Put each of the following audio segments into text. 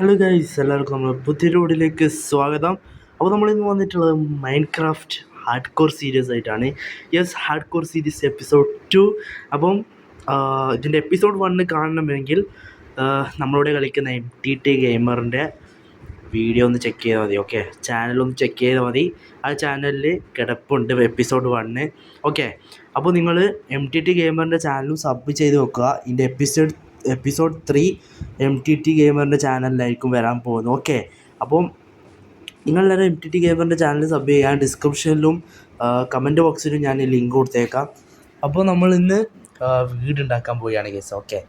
Hello guys എല്ലാവർക്കും നമ്മൾ പുതിയ റോഡിലേക്ക് സ്വാഗതം. അപ്പോൾ നമ്മളിന്ന് വന്നിട്ടുള്ളത് Minecraft hardcore series ആയിട്ടാണ്. Yes hardcore series episode two അപ്പം ഇതിന്റെ എപ്പിസോഡ് വണ്ണ് കാണണമെങ്കിൽ നമ്മളോട് കളിക്കുന്ന എം ടി ടി ഗെയിമറിന്റെ വീഡിയോ ഒന്ന് ചെക്ക് ചെയ്താൽ മതി ഓക്കെ ചാനലൊന്ന് ചെക്ക് ചെയ്താൽ മതി. ആ ചാനലിൽ കിടപ്പുണ്ട് എപ്പിസോഡ് വണ്ണ് ഓക്കെ അപ്പോൾ നിങ്ങൾ എം ടി ടി ഗെയിമറിന്റെ ചാനലും സബ് ചെയ്ത് വെക്കുക. ഇതിന്റെ episode episode three M T T ഗെയിമറിന്റെ ചാനലിലായിരിക്കും വരാൻ പോകുന്നത്. ഓക്കെ അപ്പം നിങ്ങളെല്ലാവരും എം ടി ടി ഗെയിമറിന്റെ ചാനൽ സബ് ചെയ്യാൻ ഡിസ്ക്രിപ്ഷനിലും കമന്റ് ബോക്സിലും ഞാൻ ലിങ്ക് കൊടുത്തേക്കാം. അപ്പോൾ നമ്മൾ ഇന്ന് വീട് ഉണ്ടാക്കാൻ പോവുകയാണ് കേസ് ഓക്കെ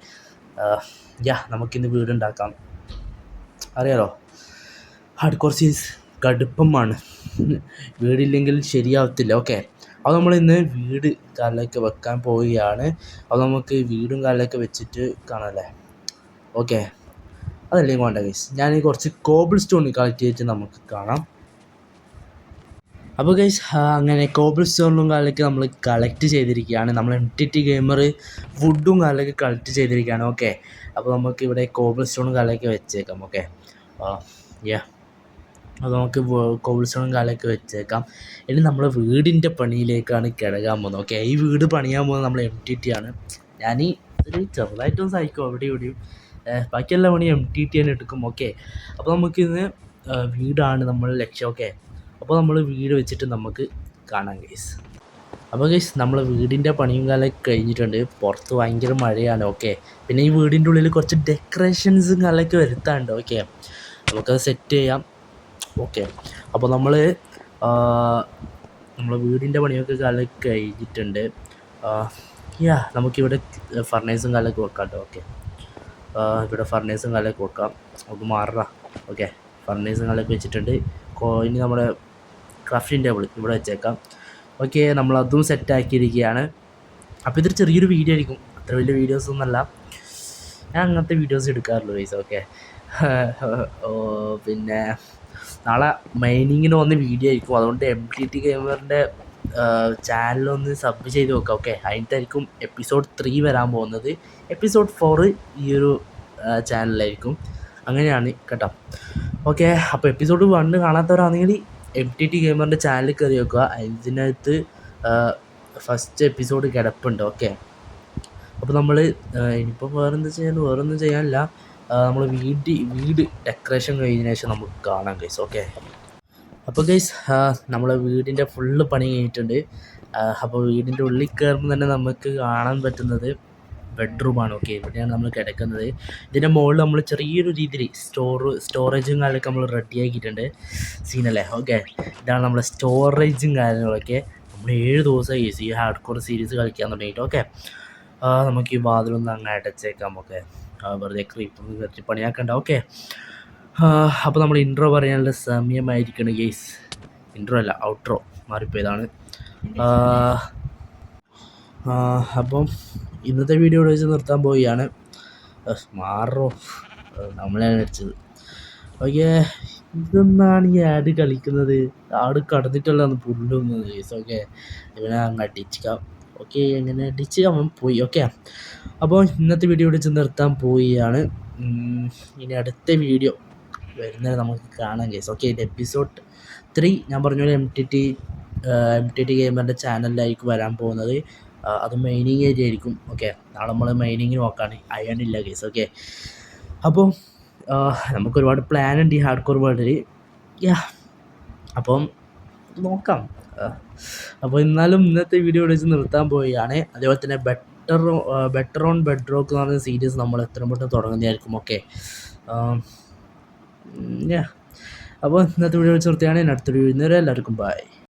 യാ നമുക്കിന്ന് വീടുണ്ടാക്കാം. അറിയാലോ? ഹാർഡ് കോർ സീൻസ് കടുപ്പമാണ്. വീടില്ലെങ്കിൽ ശരിയാവത്തില്ല. ഓക്കെ അപ്പോൾ നമ്മൾ ഇന്ന് വീട് കാലിലേക്ക് വെക്കാൻ പോവുകയാണ്. അത് നമുക്ക് വീടും കാലിലേക്ക് വെച്ചിട്ട് കാണാമല്ലേ ഓക്കെ അതല്ലേ വേണ്ട ഗൈസ് ഞാൻ കുറച്ച് കോബിൾ സ്റ്റോൺ ചെയ്തിട്ട് നമുക്ക് കാണാം. അപ്പോൾ ഗൈസ് അങ്ങനെ കോബിൾ സ്റ്റോണും കാലിലേക്ക് നമ്മൾ കളക്ട് ചെയ്തിരിക്കുകയാണ്. നമ്മൾ എം ടി ടി ഗെയിമർ വുഡും കാലിലേക്ക് കളക്ട് ചെയ്തിരിക്കുകയാണ്. ഓക്കെ അപ്പോൾ നമുക്ക് ഇവിടെ കോബിൾ സ്റ്റോണും കാലിലേക്ക് വെച്ചേക്കാം. ഓക്കെ യാ അപ്പോൾ നമുക്ക് കോൾസണും കാലൊക്കെ വെച്ചേക്കാം. ഇനി നമ്മൾ വീടിന്റെ പണിയിലേക്കാണ് കിടക്കാൻ പോകുന്നത്. ഓക്കെ ഈ വീട് പണിയാൻ പോകുന്നത് നമ്മൾ എം ടി ടി ആണ്. ഞാൻ ഈ ഒരു ചെറുതായിട്ടൊന്ന് സഹിക്കും? അവിടെ ഇവിടെയും. ബാക്കിയെല്ലാ പണി എം ടി ടി തന്നെ എടുക്കും. ഓക്കെ അപ്പോൾ നമുക്കിന്ന് വീടാണ് നമ്മൾ ലക്ഷ്യം. ഓക്കെ അപ്പോൾ നമ്മൾ വീട് വെച്ചിട്ട് നമുക്ക് കാണാം ഗൈസ് അപ്പോൾ ഗൈസ് നമ്മൾ വീടിന്റെ പണിയും കാലം കഴിഞ്ഞിട്ടുണ്ട്. പുറത്ത് ഭയങ്കര മഴയാണ്. ഓക്കെ പിന്നെ ഈ വീടിന്റെ ഉള്ളിൽ കുറച്ച് ഡെക്കറേഷൻസും കാലൊക്കെ വരുത്താണ്ട് ഓക്കെ നമുക്കത് സെറ്റ് ചെയ്യാം. ഓക്കെ. അപ്പോൾ നമ്മൾ നമ്മൾ വീടിന്റെ പണിയൊക്കെ കാലം കഴിഞ്ഞിട്ടുണ്ട്. യാ നമുക്കിവിടെ ഫർണേഴ്സും കാലൊക്കെ വെക്കാം കേട്ടോ ഓക്കെ. ഇവിടെ ഫർണേഴ്സും കാലൊക്കെ വെക്കാം. നമുക്ക് മാറാം ഓക്കെ. ഫർണേഴ്സും കാലൊക്കെ വെച്ചിട്ടുണ്ട്. ഇനി നമ്മുടെ ക്രാഫ്റ്റിംഗ് ടേബിൾ ഇവിടെ വെച്ചേക്കാം. ഓക്കെ നമ്മളതും സെറ്റാക്കിയിരിക്കുകയാണ് അപ്പോൾ ഇതൊരു ചെറിയൊരു വീഡിയോ ആയിരിക്കും. അത്ര വലിയ വീഡിയോസ് ഒന്നുമല്ല ഞാൻ അങ്ങനത്തെ വീഡിയോസ് എടുക്കാറുള്ളൂ വൈസ് ഓക്കെ. പിന്നെ നാളെ മൈനിങ്ങിന് വന്ന് വീഡിയോ ആയിരിക്കും. അതുകൊണ്ട് എം ടി ടി ഗെയിമറിന്റെ ചാനലൊന്ന് സബ് ചെയ്ത് നോക്കാം ഓക്കെ അതിന്റെയായിരിക്കും എപ്പിസോഡ് ത്രീ വരാൻ പോകുന്നത്. എപ്പിസോഡ് ഫോറ് ഈ ഒരു ചാനലിലായിരിക്കും അങ്ങനെയാണ് കേട്ടോ. ഓക്കെ അപ്പോൾ എപ്പിസോഡ് വണ്ണ് കാണാത്തവരാണെങ്കിൽ എം ടി ടി ഗെയിമറിന്റെ ചാനൽ കയറി വെക്കുക. ഇതിനകത്ത് ഫസ്റ്റ് എപ്പിസോഡ് കിടപ്പുണ്ട് ഓക്കെ അപ്പോൾ നമ്മൾ ഇനിയിപ്പോൾ വേറെന്താ ചെയ്യാൻ വേറൊന്നും ചെയ്യാനില്ല. നമ്മൾ വീട് വീട് ഡെക്കറേഷൻ കഴിഞ്ഞതിന് ശേഷം നമുക്ക് കാണാം ഗൈസ് ഓക്കെ അപ്പോൾ ഗൈസ് നമ്മളെ വീടിന്റെ ഫുള്ള് പണി കഴിഞ്ഞിട്ടുണ്ട്. അപ്പോൾ വീടിന്റെ ഉള്ളിൽ കയറുമ്പോൾ തന്നെ നമുക്ക് കാണാൻ പറ്റുന്നത് ബെഡ്റൂമാണ് ഓക്കെ ഇവിടെയാണ് നമ്മൾ കിടക്കുന്നത്. ഇതിന്റെ മുകളിൽ നമ്മൾ ചെറിയൊരു രീതിയിൽ സ്റ്റോർ സ്റ്റോറേജും കാര്യങ്ങളൊക്കെ നമ്മൾ റെഡിയാക്കിയിട്ടുണ്ട് സീനല്ലേ ഓക്കെ ഇതാണ് നമ്മുടെ സ്റ്റോറേജും കാര്യങ്ങളൊക്കെ നമ്മൾ ഏഴ് ദിവസം ഈ ഹാർഡ് കോർ സീരീസ് കളിക്കാൻ തുടങ്ങിയിട്ട് ഓക്കെ നമുക്ക് ഈ വാതിലൊന്ന് അങ്ങ് അടച്ചേക്കാം ഓക്കെ വെറുതെ ക്രീപ്പ് വെച്ച് പണിയാക്കണ്ട. ഓക്കെ അപ്പോൾ നമ്മൾ ഇൻട്രോ പറയാനുള്ള സമയമായിരിക്കണം ഗെയ്സ് ഇൻട്രോ അല്ല ഔട്ട്രോ മാറിപ്പോയതാണ്. അപ്പം ഇന്നത്തെ വീഡിയോ വെച്ച് നിർത്താൻ പോവുകയാണ്. മാറോ. നമ്മളാണ് അടിച്ചത്. ഓക്കെ ഇതെന്നാണ് ഈ ആഡ് കളിക്കുന്നത്? ആട് കടന്നിട്ടല്ല പുല്ലുന്നത് ഓക്കെ ഇവനെ അങ്ങ് അടിച്ചിക്കാം ഓക്കെ ഇങ്ങനെ അടിച്ച് അവൻ പോയി ഓക്കെ. അപ്പോൾ ഇന്നത്തെ വീഡിയോ ഡിച്ച് നിർത്താൻ പോവുകയാണ്. ഇനി അടുത്ത വീഡിയോ വരുന്നത് നമുക്ക് കാണാൻ കേസ് ഓക്കെ ഇത് എപ്പിസോഡ് ത്രീ ഞാൻ പറഞ്ഞ പോലെ M T T M T T ഗെയിമറിന്റെ ചാനലിലായിരിക്കും വരാൻ പോകുന്നത് അത് മൈനിങ് ഏരിയ ആയിരിക്കും ഓക്കെ. നാളെ നമ്മൾ മൈനിങ് നോക്കാണ് അയൺ ഇല്ല കേസ് ഓക്കെ. അപ്പോൾ നമുക്ക് ഒരുപാട് പ്ലാൻ ഉണ്ട് ഈ ഹാർഡ് കോർ വേൾഡിൽ യാ അപ്പം നോക്കാം. അപ്പോൾ എന്നാലും ഇന്നത്തെ വീഡിയോ വെച്ച് നിർത്താൻ പോവുകയാണ്. അതേപോലെ തന്നെ better better on bedrock എന്ന് പറയുന്ന സീരീസ് നമ്മൾ എത്രയും പെട്ടെന്ന് തുടങ്ങുന്നതായിരിക്കും. ഓക്കെ അപ്പോൾ ഇന്നത്തെ വീഡിയോ വെച്ച് നിർത്തിയാണ് അടുത്തൊരു വീഡിയോ എല്ലാവർക്കും ബൈ